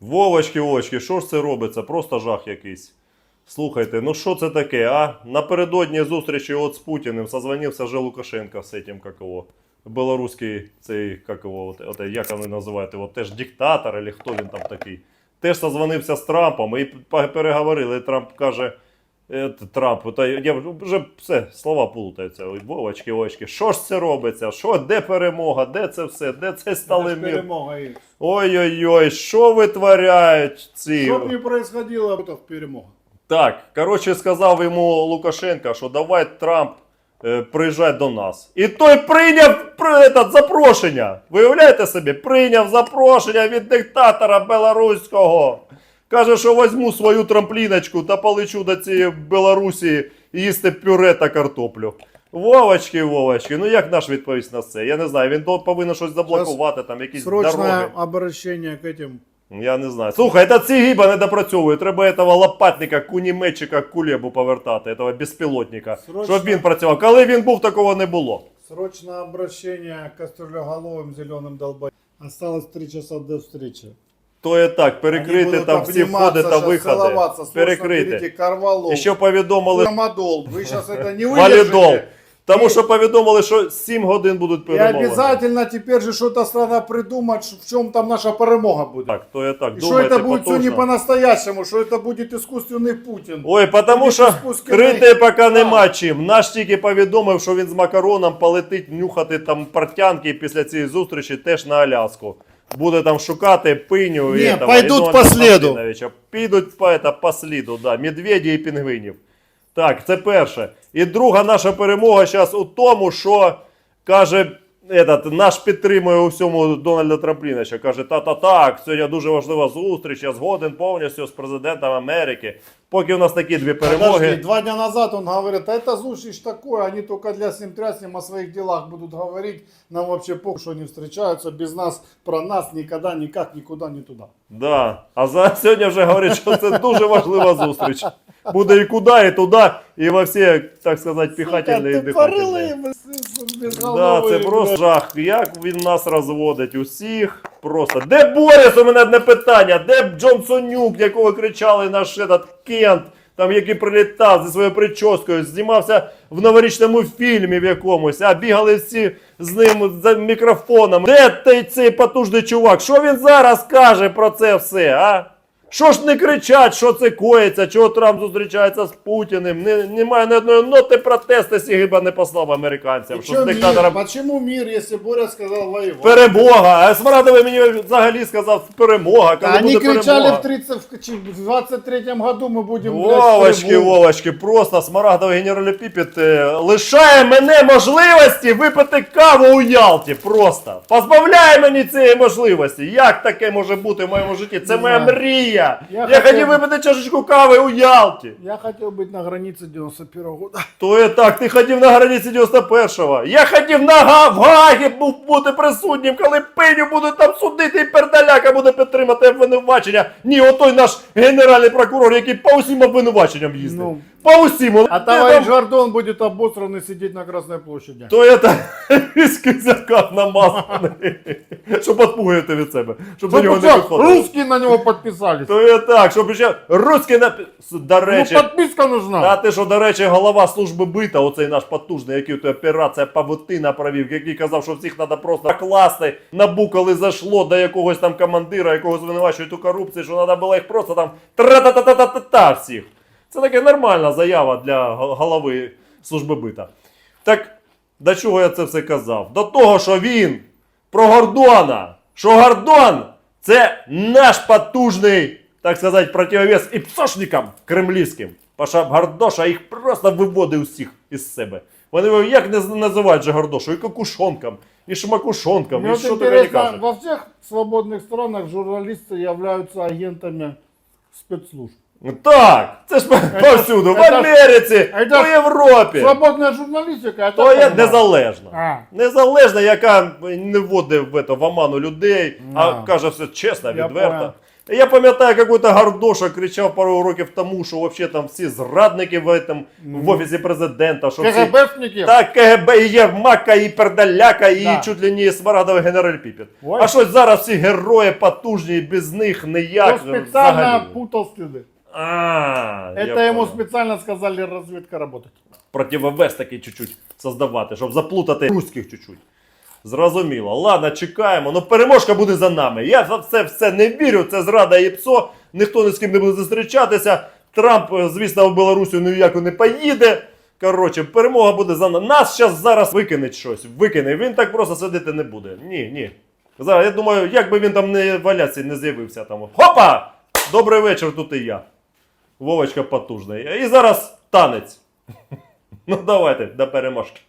Вовочки, Вовочки, що ж це робиться? Просто жах якийсь. Слухайте, ну що це таке, а? Напередодні зустрічі от з Путіним созвонився вже Лукашенко з цим, як його, білоруський, цей, як його, от, як вони називають його, теж диктатор, або хто він там такий. Теж созвонився з Трампом і переговорили. Трамп каже, Трамп, та я вже все, слова плутаються. Ой, Вовочки, Вовочки, що ж це робиться? Що, де перемога? Де це все? Де цей сталий мір? Перемога їх. Ой-ой-ой, що витворяють ці. Що б не происходило, это перемога. Так, коротше, сказав йому Лукашенко, що давай Трамп е, приїжджай до нас. І той прийняв при, этот, запрошення. Виявляєте собі, прийняв запрошення від диктатора білоруського. Каже, що візьму свою трампліночку та полечу до цієї Білорусі і їсти пюре та картоплю. Вовочки, Вовочки, ну як наш відповість на це? Я не знаю, він то повинен щось заблокувати, там якісь дороги. Срочное обращение к этим. Я не знаю. Слухай, та ці гіба не допрацьовує. Треба этого лопатника, кунімечика, кулебу повертати, этого безпілотника. Срочно. Щоб він працював. Коли він був, такого не було. Срочное обращение к кастрюлеголовым зеленым долбоебам. Осталось три часа до встречи. То і так, Они перекрити будут там всі обниматься, входи та щас виходи. целоваться. Срочно берите Перекрити. Карвалол. І що повідомили Трамадол. Вы сейчас это не валідол. выдержите. Тому І- що повідомили, що 7 годин будуть И перемовини. обязательно теперь же что-то страна придумать, ш- в чем там наша перемога будет. Так, то я так. И что Думайте это будет все не потужно. по-настоящему, что это будет искусственный Путин. Ой, потому Буде що спусканий. крити поки Так. нема чим. Наш тільки повідомив, що він з Макароном полетить нюхати там портянки після цієї зустрічі теж на Аляску. Буде там шукати пиню Ні, і этого, пойдуть Ідона по сліду. Константиновича. Підуть по, это, по сліду, да, медведі і пінгвинів. Так, це перше. І друга наша перемога зараз у тому, що каже. Этот, наш підтримує у всьому Дональда Трампліновича. Каже, та-та так, сьогодні дуже важлива зустріч, я згоден повністю з президентом Америки. Поки у нас такі дві перемоги. Подожди, два дня назад он говорит, а это зушиш такое, они только для сим тряснем о своих делах будут говорить, нам вообще похуй, что они встречаются, без нас, про нас никогда, никак, никуда, не туда. Да. А за сьогодні вже говорить, що це дуже важлива зустріч. Буде і куди, і туди, і во всі, так сказати, піхательні і Сука, дихательні. тупорилые, блядь, Да, безголовые, це просто блядь. жах. Як він нас розводить усіх. Просто. Де Борис? У мене одне питання. Де б Джонсонюк, якого кричали наш этот Кент, там який прилітав зі своєю прическою, знімався в новорічному фільмі в якомусь, а бігали всі з ним за мікрофоном. Де той цей потужний чувак? Що він зараз каже про це все, а? Що ж не кричать, що це коїться, чого Трамп зустрічається з Путіним? Не, немає ні одної ноти протесту, Сігіба не послав американцям. И Що чё з мир? диктатором Почему мир, если Боря сказал воевать? Перемога! А Смарадовий мені взагалі сказав перемога. Коли Да они буде кричали перемога. в, 30, в чи- в 23-м году мы будем... блядь, Вовочки, Крыму. Вовочки, просто смарагдовий генералепіпід е, лишає мене можливості випити каву у Ялті. Просто позбавляє мені цієї можливості. Як таке може бути в моєму житті? Це Не моя знаю. Я, Я хотів хотів- випити чашечку кави у Ялті. Я хотел быть на границе 91 года. То я так, ти хотів на границі 91-го. Я хотів на Га- в Гагі бу- бути присутнім, коли пеню будуть там судити і пердаляка буде підтримати обвинувачення. Ні, отой наш генеральний прокурор, який по усім обвинуваченням їздить. Ну. По усім. А Ти товарищ там- Гордон будет обосран и сидеть на Красной площади. То так, із кизяках намазаний. Щоб отпугувати від себе. Щоб до нього не підходили. русские на него подписались. То є так, щоб ще русський напі... До Ну, речі. подписка А нужна. ти що, до речі, голова служби бита, оцей наш потужний, який тут операція Павутина провів, який казав, що всіх треба просто накласти набу, коли зайшло до якогось там командира, якого звинувачують у корупції, що треба було їх просто там тра-та-та-та-та-та всіх. Це така нормальна заява для голови служби бита. Так до чого я це все казав? До того, що він про Гордона, що Гордон це наш потужний, так сказати, противовес і псошникам кремлівським. Паша Гордоша їх просто виводив усіх із себе. Вони його як не називають же Гордошу? І кокушонкам, і шмакушонкам, Мне і що таке не кажуть. во всех свободных странах журналисты являются агентами спецслужб. Так, це ж повсюду, в це ж- Америці, це у ж Європі. Свободная журналистика, это То є нормально. незалежна. А. Незалежна, яка не вводить в, это, в оману людей, а Да. каже все чесно, Я відверто. понял. Я пам'ятаю, какой-то Гардоша кричав пару років тому, що вообще там всі зрадники в, этом, в офісі президента, що всі... КГБшники? Так, КГБ і Єрмака, і Пердаляка, і Да. чуть ли не Смарагдовий генераль Піпіт. Ой. А щось зараз всі герої потужні, і без них ніяк. Кто специально взагалі. путал А, я Это ему понял. специально сказали разведка работать. противовес такий чуть-чуть создавати, щоб заплутати русських чуть-чуть. Зрозуміло. Ладно, чекаємо. Ну переможка буде за нами. Я за це все не вірю. Це зрада і ПСО. Ніхто ні з ким не буде зустрічатися. Трамп, е, звісно, в Білорусі ніяко не поїде. Коротше, перемога буде за нами. Нас зараз зараз викине щось. Викине. Він так просто сидіти не буде. Ні, ні. Зараз, я думаю, як би він там не валявся, не з'явився там. Хопа! Добрий вечір, тут і я. Вовочка потужний. І зараз танець. Ну давайте, до переможки.